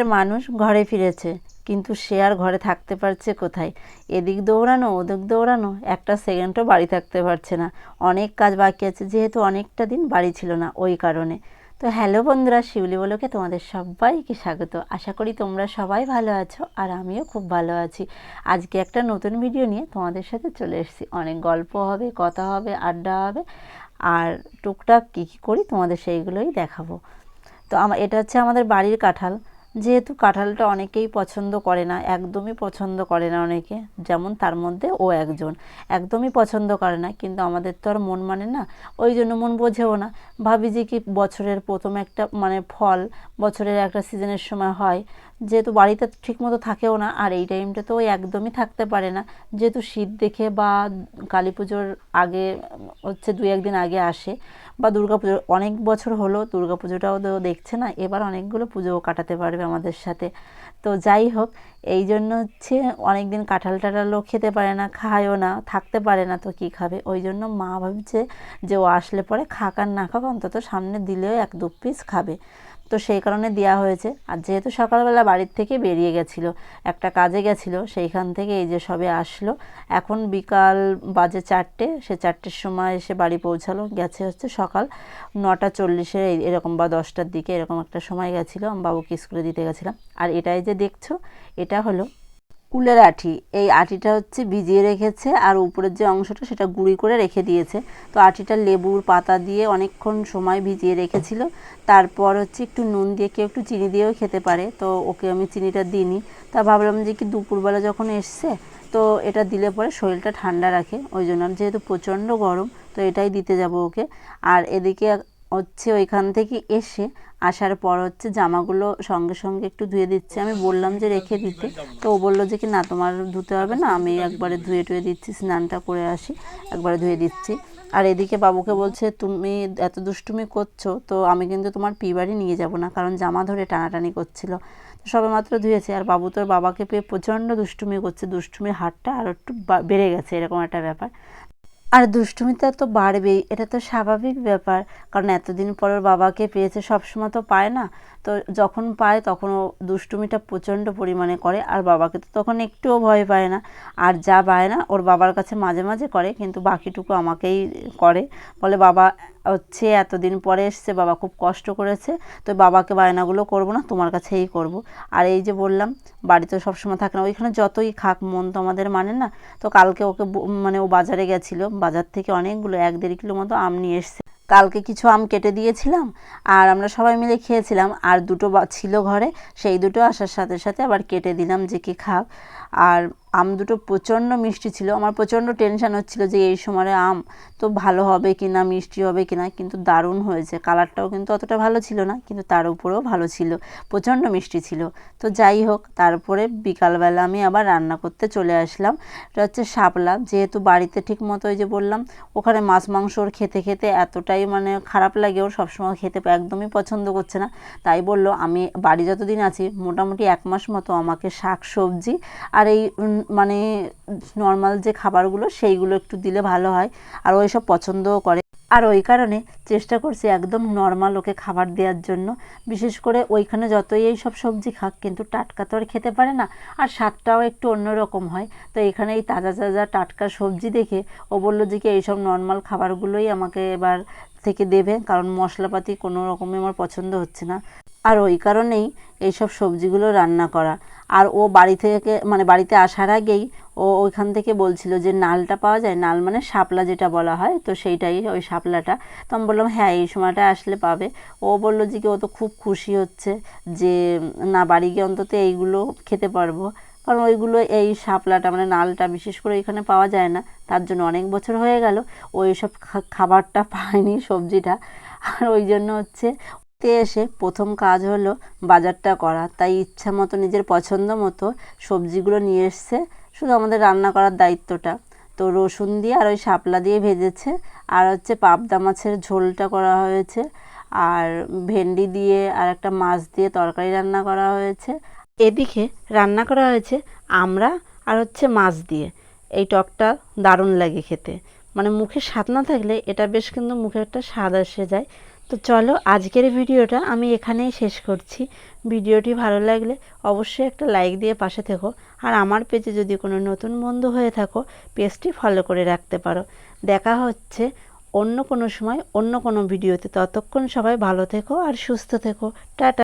কাজের মানুষ ঘরে ফিরেছে, কিন্তু সে আর ঘরে থাকতে পারছে কোথায়? এদিক দৌড়ানো, ওদিক দৌড়ানো, একটা সেকেন্ডও বাড়ি থাকতে পারছে না। অনেক কাজ বাকি আছে, যেহেতু অনেকটা দিন বাড়ি ছিল না ওই কারণে। তো হ্যালো বন্ধুরা, শিউলি বলোকে তোমাদের সবাইকে স্বাগত। আশা করি তোমরা সবাই ভালো আছো আর আমিও খুব ভালো আছি। আজকে একটা নতুন ভিডিও নিয়ে তোমাদের সাথে চলে এসেছি। অনেক গল্প হবে, কথা হবে, আড্ডা হবে, আর টুকটাক কী কী করি তোমাদের সেইগুলোই দেখাবো। তো আমার এটা হচ্ছে আমাদের বাড়ির কাঁঠাল। যেহেতু কাঁঠালটা অনেকেই পছন্দ করে না, একদমই পছন্দ করে না অনেকে, যেমন তার মধ্যে ও একজন। একদমই পছন্দ করে না, কিন্তু আমাদের তো আর মন মানে না, ওই জন্য মন বোঝেও না। ভাবি যে কি বছরের প্রথম একটা মানে ফল, বছরের একটা সিজনের সময় হয়, যেহেতু বাড়িতে ঠিকমতো থাকেও না, আর এই টাইমটা তো ওই একদমই থাকতে পারে না। যেহেতু শীত দেখে বা কালী পুজোর আগে হচ্ছে দু একদিন আগে আসে বা দুর্গা পুজো অনেক বছর হলো দুর্গা পুজোটাও তো দেখছে না, এবার অনেকগুলো পুজো কাটাতে পারবে আমাদের সাথে। তো যাই হোক, এই জন্য হচ্ছে অনেক দিন কাঁঠাল টাঠালও খেতে পারে না, খায়ও না, থাকতে পারে না তো কী খাবে? ওই জন্য মা ভাবছে যে ও আসলে পরে খাক আর না খাক, অন্তত সামনে দিলেও এক দু পিস খাবে। তো সেই কারণে দেওয়া হয়েছে। আর যেহেতু সকালবেলা বাড়ির থেকে বেরিয়ে গেছিল, একটা কাজে গেছিল, সেইখান থেকে এই যে সবে আসলো। এখন বিকাল বাজে চারটে, সে চারটের সময় এসে বাড়ি পৌঁছালো। গেছে হচ্ছে সকাল নটা চল্লিশে এরকম বা দশটার দিকে এরকম একটা সময় গেছিল। আমি বাবুকে স্কুলে দিতে গেছিলাম। আর এটাই যে দেখছ, এটা হলো কুলের আঠি। এই আটিটা হচ্ছে ভিজিয়ে রেখেছে আর উপরের যে অংশটা সেটা গুঁড়ি করে রেখে দিয়েছে। তো আটিটা লেবুর পাতা দিয়ে অনেকক্ষণ সময় ভিজিয়ে রেখেছিল। তারপর হচ্ছে একটু নুন দিয়ে কেউ একটু চিনি দিয়েও খেতে পারে। তো ওকে আমি চিনিটা দিইনি। তা ভাবলাম যে কি দুপুরবেলা যখন এসছে, তো এটা দিলে পরে শরীরটা ঠান্ডা রাখে। ওই জন্য যেহেতু প্রচণ্ড গরম, তো এটাই দিতে যাব ওকে। আর এদিকে হচ্ছে ওইখান থেকে এসে আসার পর হচ্ছে জামাগুলো সঙ্গে সঙ্গে একটু ধুয়ে দিচ্ছে। আমি বললাম যে রেখে দিতে। তো ও বলল যে কি, না, তোমার ধুতে হবে না, আমি একবারে ধুয়ে টুয়ে দিচ্ছি, স্নানটা করে আসি, একবারে ধুয়ে দিচ্ছি। আর এদিকে বাবুকে বলছে, তুমি এত দুষ্টুমি করছ, তো আমি কিন্তু তোমার পি বাড়ি নিয়ে যাব না, কারণ জামা ধরে টানাটানি করছিল। সবে মাত্র ধুয়েছে। আর বাবু তোর বাবাকে পেয়ে প্রচণ্ড দুষ্টুমি করছে, দুষ্টুমির হারটা আর একটু বেড়ে গেছে, এরকম একটা ব্যাপার। আর দুষ্টুমিটা তো বাড়বেই, এটা তো স্বাভাবিক ব্যাপার। কারণ এতদিন পর ওর বাবাকে পেয়েছে, সবসময় তো পায় না। তো যখন পায় তখন ও দুষ্টুমিটা প্রচণ্ড পরিমাণে করে, আর বাবাকে তো তখন একটুও ভয় পায় না। আর যা পায় না, ওর বাবার কাছে মাঝে মাঝে করে, কিন্তু বাকিটুকু আমাকেই করে। বলে বাবা হচ্ছে, এতদিন পরে এসছে, বাবা খুব কষ্ট করেছে, তো বাবাকে বায়নাগুলো করব না, তোমার কাছেই করব। আর এই যে বললাম বাড়িতে সবসময় থাকে না, ওইখানে যতই খাক, মন তো আমাদের মানে না, তো কালকে ওকে মানে ও বাজারে গেছিল, বাজার থেকে অনেকগুলো, এক দেড় কিলো মতো আম নিয়ে এসছে। কালকে কিছু আম কেটে দিয়েছিলাম, আর আমরা সবাই মিলে খেয়েছিলাম, আর দুটো ছিল ঘরে, সেই দুটো আসার সাথে সাথে আবার কেটে দিলাম যে কি খাক। আর আম দুটো প্রচণ্ড মিষ্টি ছিল। আমার প্রচণ্ড টেনশান হচ্ছিল যে এই সময় আম তো ভালো হবে কি না মিষ্টি হবে কি না কিন্তু দারুণ হয়েছে। কালারটাও কিন্তু অতটা ভালো ছিল না, কিন্তু তার উপরেও ভালো ছিল। প্রচণ্ড মিষ্টি ছিল। তো যাই হোক, তারপরে বিকালবেলা আমি আবার রান্না করতে চলে আসলাম। এটা হচ্ছে শাপলা। যেহেতু বাড়িতে ঠিক মতো ওই যে বললাম, ওখানে মাছ মাংস ওর খেতে খেতে এতটাই মানে খারাপ লাগে ওর সবসময় খেতে একদমই পছন্দ করছে না। তাই বলল, আমি বাড়ি যতদিন আছি, মোটামুটি এক মাস মতো আমাকে শাক সবজি আর এই মানে নর্মাল যে খাবারগুলো সেইগুলো একটু দিলে ভালো হয়। আর ওই সব পছন্দও করে। আর ওই কারণে চেষ্টা করছি একদম নর্মাল ওকে খাবার দেওয়ার জন্য। বিশেষ করে ওইখানে যতই এই সব সবজি খাক, কিন্তু টাটকা তো আর খেতে পারে না। আর স্বাদটাও একটু অন্যরকম হয়। তো এখানে এই তাজা তাজা টাটকা সবজি দেখে ও বলল যে কি এইসব নর্মাল খাবারগুলোই আমাকে এবার থেকে দেবে। কারণ মশলাপাতি কোনো রকমই আমার পছন্দ হচ্ছে না। আর ওই কারণেই এইসব সবজিগুলো রান্না করা। আর ও বাড়ি থেকে মানে বাড়িতে আসার আগেই ও ওইখান থেকে বলছিল যে নালটা পাওয়া যায়, নাল মানে শাপলা যেটা বলা হয়, তো সেইটাই ওই শাপলাটা। তো আমি বললাম হ্যাঁ এই সময়টা আসলে পাবে। ও বলল যে কি, ও তো খুব খুশি হচ্ছে যে না, বাড়ি গিয়ে অন্তত এইগুলো খেতে পারব। কারণ ওইগুলো, এই শাপলাটা মানে নালটা বিশেষ করে এখানে পাওয়া যায় না। তার জন্য অনেক বছর হয়ে গেল ওই সব খাবারটা পায়নি সবজিটা। আর ওই জন্য হচ্ছে তে এসে প্রথম কাজ হলো বাজারটা করা। তাই ইচ্ছা মতো, নিজের পছন্দ মতো সবজিগুলো নিয়ে এসছে। শুধু আমাদের রান্না করার দায়িত্বটা। তো রসুন দিয়ে আর ওই শাপলা দিয়ে ভেজেছে। আর হচ্ছে পাবদা মাছের ঝোলটা করা হয়েছে। আর ভেন্ডি দিয়ে আর একটা মাছ দিয়ে তরকারি রান্না করা হয়েছে। এদিকে রান্না করা হয়েছে আমরা আর হচ্ছে মাছ দিয়ে। এই টকটা দারুণ লাগে খেতে। মানে মুখে স্বাদ না থাকলে এটা বেশ কিন্তু মুখে একটা স্বাদ এসে যায়। তো চলো আজকের ভিডিওটা আমি এখানেই শেষ করছি। ভিডিওটি ভালো লাগলে অবশ্যই একটা লাইক দিয়ে পাশে থেকো। আর আমার পেজে যদি কোনো নতুন বন্ধু হয়ে থাকো, পেজটি ফলো করে রাখতে পারো। দেখা হচ্ছে অন্য কোনো সময়, অন্য কোনো ভিডিওতে। ততক্ষণ সবাই ভালো থেকো আর সুস্থ থেকো। টাটা।